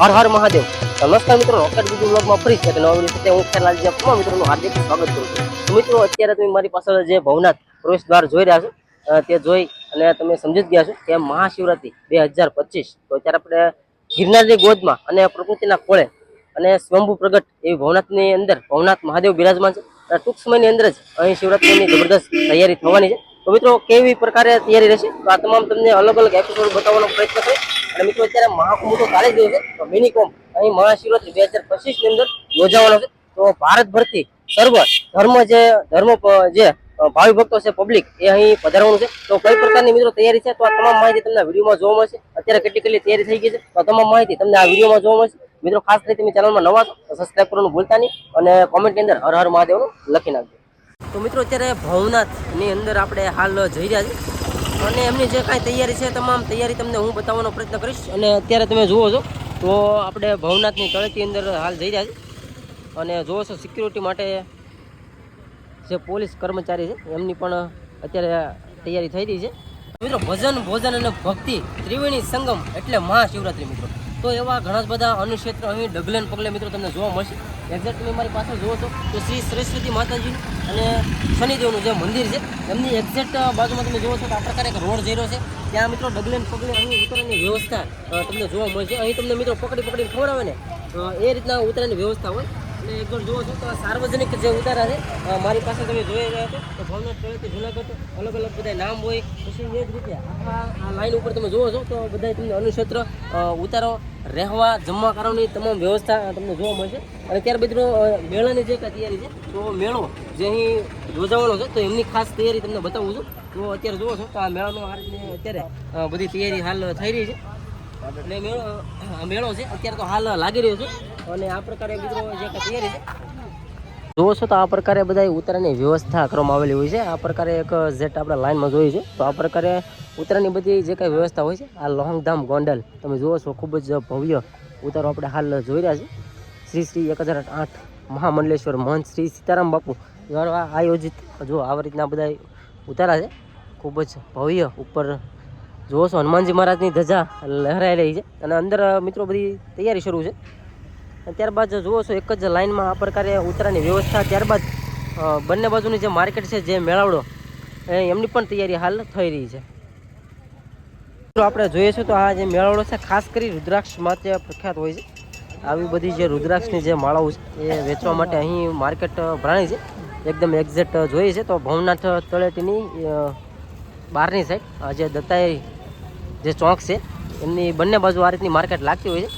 હર હર મહાદેવ. નમસ્કાર મિત્રો રોકેટ બીજું બ્લોગમાં ફરી છે. નવા વીડિયો હું ખેરલાલજી તમામ મિત્રોનું હાર્દિક સ્વાગત કરું છું. મિત્રો, અત્યારે તમે મારી પાછળ જે ભવનાથ પ્રવેશ દ્વાર જોઈ રહ્યા છો તે જોઈ અને તમે સમજી જ ગયા છો કે મહાશિવરાત્રિ બે હજાર પચીસ. તો અત્યારે આપણે ગિરનારની ગોદમાં અને પ્રકૃતિના કોળે અને સ્વંભુ પ્રગટ એવી ભવનાથની અંદર ભવનાથ મહાદેવ બિરાજમાન છે. અને ટૂંક સમયની અંદર જ અહીં શિવરાત્રીની જબરદસ્ત તૈયારી થવાની છે. તો મિત્રો, કેવી પ્રકારે તૈયારી રહેશે? તો આ તમામ તમને અલગ અલગ એપિસોડ બતાવવાનો પ્રયત્ન કરીશ. અને મિત્રો, અત્યારે મહાકુંભ તો જ રહ્યો છે. તો મિની અહીં મહાશિવરાત્રી બે હજાર પચીસની અંદર યોજાવાનો છે. તો ભારતભરથી સર્વ ધર્મ જે ધર્મ જે ભાવિ ભક્તો છે પબ્લિક એ અહીં પધારવાનું છે. તો કઈ પ્રકારની મિત્રો તૈયારી છે? તો આ તમામ માહિતી તમને વિડીયોમાં જોવા મળશે. અત્યારે કેટલી કેટલી તૈયારી થઈ ગઈ છે? તો તમામ માહિતી તમને આ વિડીયોમાં જોવા મળશે. મિત્રો, ખાસ કરીને તમે ચેનલમાં નવા તો સબસ્ક્રાઈબ કરવાનું ભૂલતા નહીં. અને કોમેન્ટની અંદર હર હર મહાદેવનું લખી નાખજો. તો મિત્રો અત્યારે ભવનાથની અંદર આપણે હાલ જઈ રહ્યા છીએ. અને એમની જે કાંઈ તૈયારી છે તમામ તૈયારી તમને હું બતાવવાનો પ્રયત્ન કરીશ. અને અત્યારે તમે જુઓ છો, તો આપણે ભવનાથની તળેટી અંદર હાલ જઈ રહ્યા છીએ. અને જુઓ છો સિક્યુરિટી માટે જે પોલીસ કર્મચારી છે, એમની પણ અત્યારે તૈયારી થઈ રહી છે. મિત્રો, ભજન, ભોજન અને ભક્તિ ત્રિવેણી સંગમ એટલે મહાશિવરાત્રિ મિત્રો. તો એવા ઘણા જ બધા અનુક્ષેત્ર અહીં ડગલે પગલે મિત્રો તમને જોવા મળશે. એક્ઝેક્ટ તમે મારી પાસે જુઓ છો તો શ્રી સરસ્વતી માતાજી અને શનિદેવનું જે મંદિર છે, એમની એક્ઝેક્ટ બાજુમાં તમે જુઓ છો તો આ પ્રકારે એક રોડ જઈ રહ્યો છે. ત્યાં મિત્રો ડગલે પગલે અહીં ઉતરવાની વ્યવસ્થા તમને જોવા મળશે. અહીં તમને મિત્રો પકડી પકડીને ખવડાવે ને એ રીતના ઉતરવાની વ્યવસ્થા હોય. એકવાર જુઓ છો તો સાર્વજનિક જે ઉતારા છે મારી પાસે તમે જોઈ રહ્યા છો તો ભવનાથ તળેટી જુનાગઢ, અલગ અલગ બધા નામ હોય. પછી એ જ રીતે આ લાઈન ઉપર તમે જોવો છો તો બધા તમને અનુક્ષેત્ર ઉતારો, રહેવા, જમવા કરવાની તમામ વ્યવસ્થા તમને જોવા મળશે. અને ત્યારબાદ મેળાની જે તૈયારી છે, તો મેળો જે અહીં યોજાવાનો છે, તો એમની ખાસ તૈયારી તમને બતાવું છું. તો અત્યારે જોવો છો તો આ મેળાનો આ રીતે અત્યારે બધી તૈયારી હાલ થઈ રહી છે. અને મેળો મેળો છે. અત્યારે તો હાલ લાગી રહ્યો છે. અને આ પ્રકારે મિત્રો જે તૈયારી છે. જુઓ છો તો આ પ્રકારે બધા ઉત્તરાયણની વ્યવસ્થા કરવામાં આવેલી હોય છે. આ પ્રકારે એક જેટ આપણે લાઇનમાં જોઈએ છે. તો આ પ્રકારે ઉત્તરાયણની બધી જે કાંઈ વ્યવસ્થા હોય છે, આ લોંગધામ ગોંડલ, તમે જુઓ છો, ખૂબ જ ભવ્ય ઉતારો આપણે હાલ જોઈ રહ્યા છીએ. શ્રી શ્રી એક હજાર આઠ મહામંડલેશ્વર મહંત શ્રી સીતારામ બાપુ દ્વારા આયોજિત, જો આવી રીતના બધા ઉતારા છે, ખૂબ જ ભવ્ય ઉપર જુઓ છો, હનુમાનજી મહારાજની ધજા લહેરાઈ રહી છે અને અંદર મિત્રો, બધી તૈયારી શરૂ છે. ત્યારબાદ જુઓ છો, એક જ લાઇનમાં આ પ્રકારે ઉતરાની વ્યવસ્થા. ત્યારબાદ બંને બાજુની જે માર્કેટ છે, જે મેળાવડો એમની પણ તૈયારી હાલ થઈ રહી છે. મિત્રો આપણે જોઈએ છીએ તો આ જે મેળાવડો છે, ખાસ કરી રુદ્રાક્ષ માટે પ્રખ્યાત હોય છે. આવી બધી જે રુદ્રાક્ષની જે માળાઓ છે, એ વેચવા માટે અહીં માર્કેટ ભરાણી છે. એકદમ એક્ઝેક્ટ જોઈએ છે તો ભવનાથ તળેટીની બહારની સાઈડ જે દત્તાઈ જે ચોક છે, એમની બંને બાજુ આ રીતની માર્કેટ લાગતી હોય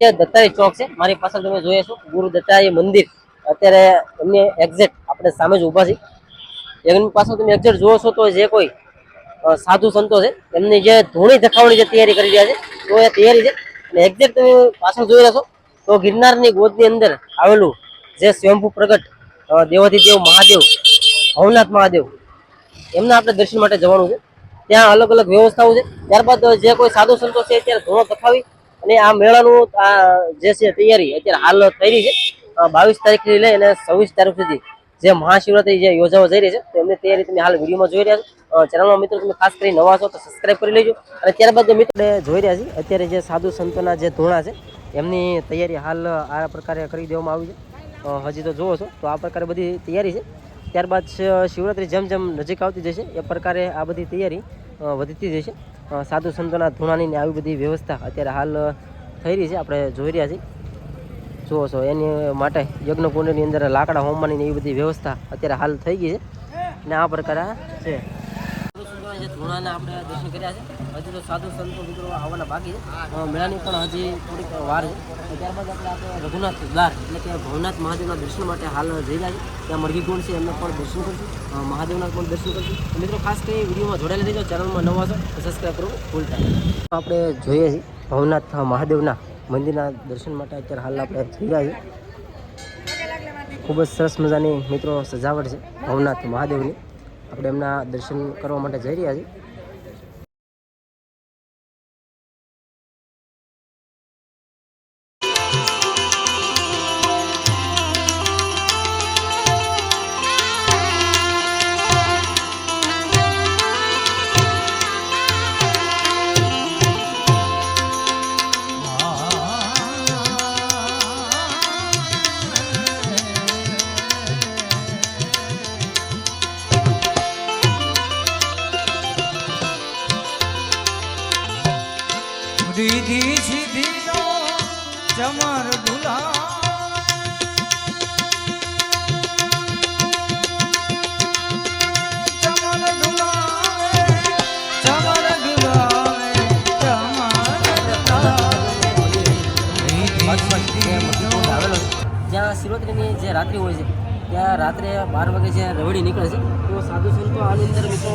છે. દત્તાઈ ચોક છે, મારી પાછળ તમે જોઈએ છો ગુરુ દત્તાઈ મંદિર. અત્યારે એમની એક્ઝેક્ટ આપણે સામે જ ઊભા છીએ. એમની પાછળ તમે એક્ઝેક્ટ જુઓ છો તો જે કોઈ સાધુ સંતો છે, એમની જે ધૂણી ધખાવવાની જે તૈયારી કરી રહ્યા છે, તો એ તૈયારી છે. અને એક્ઝેક્ટ તમે પાછળ જોઈ રહ્યા છો, તો ગિરનારની ગોદની અંદર આવેલું જે સ્વયંભૂ પ્રગટ દેવાધિદેવ મહાદેવ, ભવનાથ મહાદેવ, એમના આપણે દર્શન માટે જવાનું છે. ત્યાં અલગ અલગ વ્યવસ્થાઓ છે. ત્યારબાદ જે કોઈ સાધુ સંતો છે, અત્યારે ધોણો તખાવી અને આ મેળાનું જે છે તૈયારી અત્યારે હાલ થઈ છે. બાવીસ તારીખથી લઈ અને છવ્વીસ તારીખ સુધી જે મહાશિવરાત્રી જે યોજાવા જઈ રહી છે, તો એમની તૈયારી તમે હાલ વિડીયોમાં જોઈ રહ્યા છો. ચેનલમાં મિત્રો તમે ખાસ કરી નવા છો તો સબસ્ક્રાઈબ કરી લેજો. અને ત્યારબાદ મિત્રો જોઈ રહ્યા છીએ, અત્યારે જે સાધુ સંતોના જે ધોણા છે, એમની તૈયારી હાલ આ પ્રકારે કરી દેવામાં આવી છે. હજી તો જુઓ છો, તો આ પ્રકારે બધી તૈયારી છે. ત્યારબાદ શિવરાત્રી જેમ જેમ નજીક આવતી જશે, એ પ્રકારે આ બધી તૈયારી વધતી જશે. સાધુ સંતોના ધૂણાની આવી બધી વ્યવસ્થા અત્યારે હાલ થઈ રહી છે. આપણે જોઈ રહ્યા છીએ. જુઓ છો, એની માટે યજ્ઞકુંડની અંદર લાકડા હોમવાની એવી બધી વ્યવસ્થા અત્યારે હાલ થઈ ગઈ છે. ને આ પ્રકારે છે. સંતોના ધૂણાના આપણે દર્શન કર્યા છે. હજી તો સાધુ સંતો મિત્રો આવવાના બાકી છે. મેળાની પણ હજી થોડીક વાર છે. ત્યારબાદ આપણે આપણે રઘુનાથ દ્વાર, એટલે કે ભવનાથ મહાદેવના દર્શન માટે હાલ જઈ રહ્યા છે ત્યાં મરઘી ગુણ છે, એમને પણ દર્શન કરશું. મહાદેવના પણ દર્શન કરશું. મિત્રો, ખાસ કરી વિડીયોમાં જોડાયેલા રહીજો. ચેનલમાં નવા છો સબસ્ક્રાઈબ કરવું ભૂલતા. આપણે જોઈએ છીએ ભવનાથ મહાદેવના મંદિરના દર્શન માટે અત્યારે હાલ આપણે જઈ રહ્યા છીએ. ખૂબ જ સરસ મજાની મિત્રો સજાવટ છે ભવનાથ મહાદેવની. આપણે એમના દર્શન કરવા માટે જઈ રહ્યા છીએ. જે રાત્રિ હોય છે, ત્યાં રાત્રે બાર વાગે જે રવડી નીકળે છે, તો સાધુ સંતો આની અંદર મિત્રો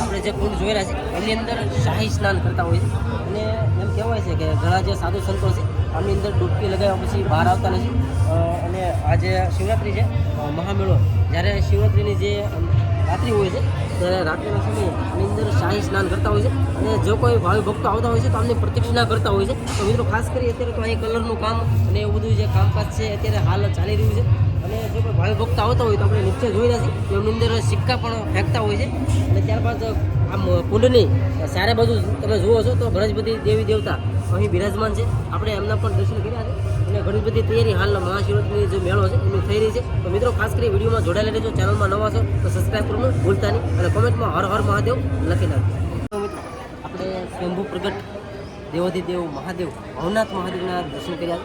આપણે જે કુંડ જોઈ રહ્યા છે, એની અંદર શાહી સ્નાન કરતા હોય છે. અને એમ કહેવાય છે કે ઘણા જે સાધુ સંતો છે આમની અંદર ડૂબકી લગાવ્યા પછી બહાર આવતા નથી. અને આ જે શિવરાત્રિ છે મહામેળો, જ્યારે શિવરાત્રિની જે રાત્રિ હોય છે, ત્યારે રાત્રિના સમયે આની અંદર શાહી સ્નાન કરતા હોય છે. અને જો કોઈ ભાવિ ભક્તો આવતા હોય છે, તો આમની પ્રદક્ષિણા કરતા હોય છે. તો મિત્રો ખાસ કરી અત્યારે તો અહીં કલરનું કામ અને એવું બધું જે કામકાજ છે, અત્યારે હાલ ચાલી રહ્યું છે. અને જો કોઈ ભાવિ ભોગતા આવતા હોય તો આપણે નીચે જોઈ નથી એમની અંદર સિક્કા પણ ફેંકતા હોય છે. અને ત્યારબાદ આમ કુંડની સારા બાજુ તમે જુઓ છો તો બધી દેવી દેવતા અહીં બિરાજમાન છે. આપણે એમના પણ દર્શન કર્યા છે. અને ઘણી બધી તૈયારી હાલના મહાશિવરાત્રિની જે મેળો છે એની થઈ રહી છે. તો મિત્રો, ખાસ કરી વિડીયોમાં જોડાયેલા રહેજો. ચેનલમાં નવા છો તો સબસ્ક્રાઈબ કરવાનું ભૂલતા નહીં. અને કોમેન્ટમાં હર હર મહાદેવ લખી નાખજો. આપણે સ્વયંભૂ પ્રગટ દેવાધિદેવ મહાદેવ ભવનાથ મહાદેવના દર્શન કર્યા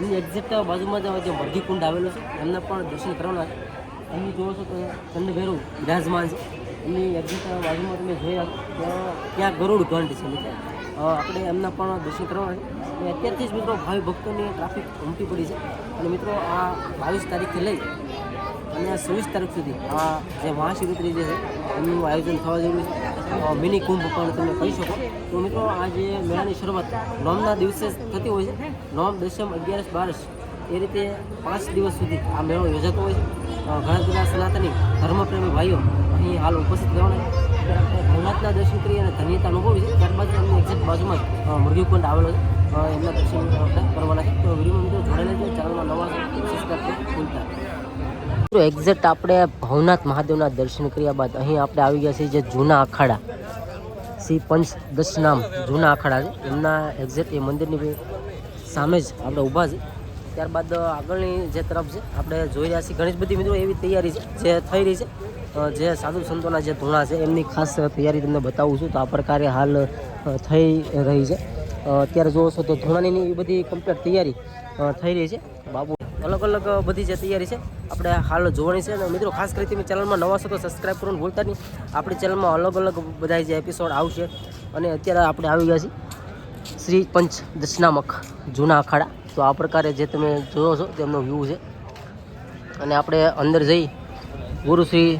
એમની એક્ઝેક્ટ બાજુમાં જ મરઘી કુંડ આવેલો છે, એમના પણ દર્શન કરવાના છે. એમની જોવો છો તો ચંદ્રભૈરવ બિરાજમાન છે. એમની એક્ઝેક્ટ બાજુમાં તમે જોઈ ત્યાં ત્યાં ગરુડ ઘંટ છે, મિત્રો. આપણે એમના પણ દર્શન કરવાના છે. અત્યારથી જ મિત્રો ભાવિ ભક્તોની ટ્રાફિક ઉમટી પડી છે. અને મિત્રો આ બાવીસ તારીખથી લઈ અને છવ્વીસ તારીખ સુધી આ જે મહાશિવરાત્રી જે છે, એમનું આયોજન થવા જેવું છે. મિની કુંભ પણ તમે કહી શકો. તો મિત્રો આ જે મેળાની શરૂઆત નોમના દિવસે થતી હોય છે. નોમ દસમ અગિયારસ બારસ એ રીતે પાંચ દિવસ સુધી આ મેળો યોજાતો હોય છે. ઘણા બધા સનાતની ધર્મપ્રેમી ભાઈઓ અહીં હાલ ઉપસ્થિત રહેવાના ભવનાથના દર્શન કરી અને ધન્યતા અનુભવી છે. ત્યારબાદ એમની એક્ઝેક્ટ બાજુમાં જ અ, આવેલો છે. એમના દર્શન કરવાના છે. તો વીડિયો મિત્રો જોડાયેલા છે ચેનલમાં નવા સબસ્ક્રાઈબ ભૂલતા મિત્રો એક્ઝેક્ટ આપણે ભવનાથ મહાદેવના દર્શન કર્યા બાદ અહીં આપણે આવી ગયા છીએ જે જૂના અખાડા શ્રી પંચ દશ નામ જૂના અખાડા છે. એમના એક્ઝેક્ટ એ મંદિરની સામે જ આપણે ઊભા છે ત્યારબાદ આગળની જે તરફ છે, આપણે જોઈ રહ્યા છીએ ઘણી જ બધી મિત્રો, એવી તૈયારી છે, જે થઈ રહી છે. જે સાધુ સંતોના જે ધૂણા છે, એમની ખાસ તૈયારી તમને બતાવું છું. તો આ પ્રકારે હાલ થઈ રહી છે. અત્યારે જોશો તો ધૂણાની એ બધી કમ્પ્લીટ તૈયારી થઈ રહી છે. બાબુ અલગ અલગ બધી જે તૈયારી છે, આપણે હાલ જોવાની છે. અને મિત્રો, ખાસ કરી તમે ચેનલમાં નવા છો તો સબસ્ક્રાઈબ કરવાનું ભૂલતા નહીં. આપણી ચેનલમાં અલગ અલગ બધા જે એપિસોડ આવશે. અને અત્યારે આપણે આવી ગયા છીએ શ્રી પંચ દશનામક જૂના અખાડા. તો આ પ્રકારે જે તમે જોયો છો, તેમનો વ્યૂ છે. અને આપણે અંદર જઈ ગુરુ શ્રી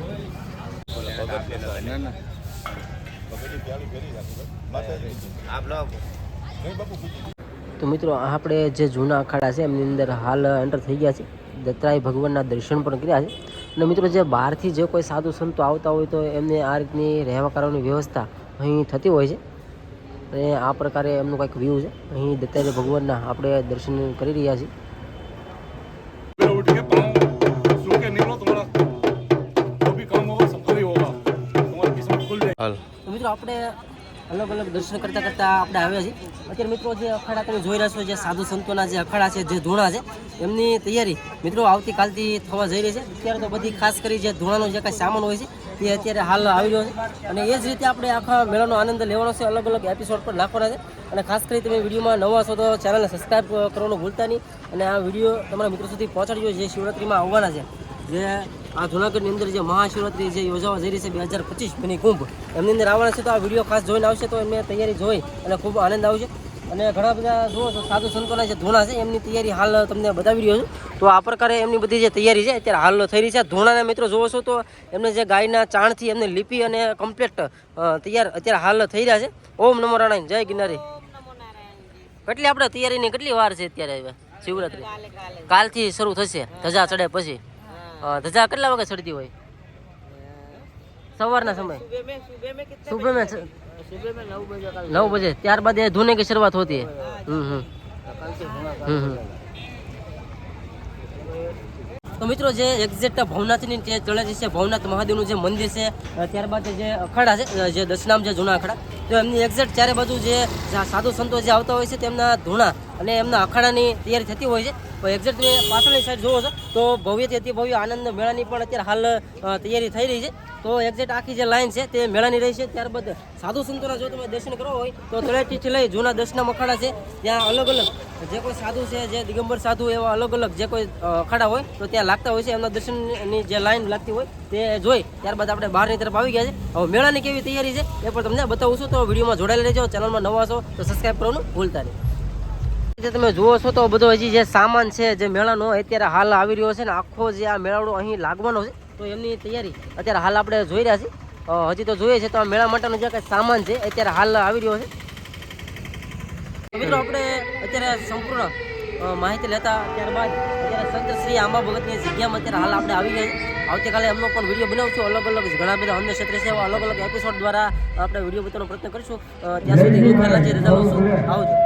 તો મિત્રો આપણે જે જૂના અખાડા છે એમની અંદર હાલ એન્ટર થઈ ગયા છે. દત્રાય ભગવાનના દર્શન પણ કર્યા છે. અને મિત્રો જે બહારથી જે કોઈ સાધુ સંતો આવતા હોય તો એમને આ રીતની રહેવા કરવાની વ્યવસ્થા અહીં થતી હોય છે. અને આ પ્રકારે એમનું કંઈક વ્યૂ છે. અહીં દત્તાત્રેય ભગવાનના આપણે દર્શન કરી રહ્યા છીએ. મિત્રો આપણે અલગ અલગ દર્શન કરતા કરતા આપણે આવ્યા છીએ. અત્યારે મિત્રો જે અખાડા તમે જોઈ રહ્યા છો, જે સાધુ સંતોના જે અખાડા છે, જે ધૂણા છે, એમની તૈયારી મિત્રો આવતીકાલથી થવા જઈ રહી છે. અત્યારે તો બધી ખાસ કરી જે ધૂણાનો જે કાંઈ સામાન હોય છે, એ અત્યારે હાલ આવી રહ્યો છે. અને એ જ રીતે આપણે આખા મેળાનો આનંદ લેવાનો છે, અલગ અલગ એપિસોડ પર નાખવાના છે. અને ખાસ કરી તમે વિડીયોમાં નવા છો તો ચેનલને સબસ્ક્રાઈબ કરવાનું ભૂલતા નહીં. અને આ વીડિયો તમારા મિત્રો સુધી પહોંચાડજો, જે શિવરાત્રીમાં આવવાના છે. જે આ જુનાગઢની અંદર જે મહાશિવરાત્રી જે યોજાવા જઈ રહી છે બે હજાર પચીસ મિની કુંભ એમની અંદર આવવાના છે તો આ વીડિયો ખાસ જોઈને આવશે તો એમને તૈયારી જોઈ અને ખૂબ આનંદ આવશે. અને ઘણા બધા જુઓ છો સાધુ સંતોના જે ધૂણા છે એમની તૈયારી હાલ તમને બતાવી રહ્યો છું. તો આ પ્રકારે એમની બધી જે તૈયારી છે અત્યારે હાલ થઈ રહી છે. ધૂણાના મિત્રો જોવો છો તો એમને જે ગાયના ચાણથી એમને લીપી અને કમ્પ્લીટ તૈયાર અત્યારે હાલ થઈ રહ્યા છે. ઓમ નમો રાણાઈ જય ગિનારી કેટલી આપણે તૈયારીની કેટલી વાર છે અત્યારે હવે શિવરાત્રી. કાલથી શરૂ થશે ધજા ચડે પછી. ધજા કેટલા વાગે ચડતી હોય? સવારના સમય? સુબહ મેં નવ બજે. ત્યારબાદ એ ધૂને की શરૂઆત હોતી હમ હમ. તો મિત્રો, જે એક્ઝેક્ટ ભવનાથની જે તળેટી છે ભવનાથ મહાદેવનું જે મંદિર છે ત્યારબાદ જે અખાડા છે જે દશનામ છે જૂના અખાડા, તો એમની એક્ઝેક્ટ ચારે બાજુ જે સાધુ સંતો જે આવતા હોય છે, તેમના ધૂણા અને એમના અખાડાની તૈયારી થતી હોય છે. તો એક્ઝેક્ટ તમે પાછળની સાઈડ જોવો છો, તો ભવ્યથી અતિ ભવ્ય આનંદ મેળાની પણ અત્યારે હાલ તૈયારી થઈ રહી છે. તો એક્ઝેક્ટ આખી જે લાઈન છે તે મેળાની રહી છે. ત્યારબાદ સાધુ સંતોના જો તમે દર્શન કરવા હોય, તો તળેટીથી લઈ જૂના દર્શના મખાડા છે, ત્યાં અલગ અલગ જે કોઈ સાધુ છે, જે દિગંબર સાધુ એવા અલગ અલગ જે કોઈ અખાડા હોય, તો ત્યાં લાગતા હોય છે. એમના દર્શનની જે લાઈન લાગતી હોય તે જોઈ, ત્યારબાદ આપણે બહારની તરફ આવી ગયા છે હવે મેળાની કેવી તૈયારી છે, એ પણ તમને બતાવું છું. તો વિડીયોમાં જોડાયેલા રહેજો, ચેનલમાં નવા છો તો સબસ્ક્રાઈબ કરવાનું ભૂલતા નહીં. જે તમે જુઓ છો તો બધો હજી જે સામાન છે, જે મેળાનો, અત્યારે હાલ આવી રહ્યો છે ને, આખો જે આ મેળાનો અહીં લાગવાનો છે. તો એમની તૈયારી અત્યારે હાલ આપણે જોઈ રહ્યા છીએ. હજી તો જોઈએ છે તો આ મેળા માટેનો જે કંઈ સામાન છે, અત્યારે હાલ આવી રહ્યો છે. મિત્રો આપણે અત્યારે સંપૂર્ણ માહિતી લેતા ત્યારબાદ અત્યારે સંત શ્રી આંબા ભગતની જગ્યામાં અત્યારે હાલ આપણે આવી ગયા છે આવતીકાલે એમનો પણ વીડિયો બનાવશું. અલગ અલગ ઘણા બધા અન્ય ક્ષેત્રે છે, એવા અલગ અલગ એપિસોડ દ્વારા આપણે વીડિયો બતાવવાનો પ્રયત્ન કરીશું. ત્યાં સુધી હું પહેલાં આવજો.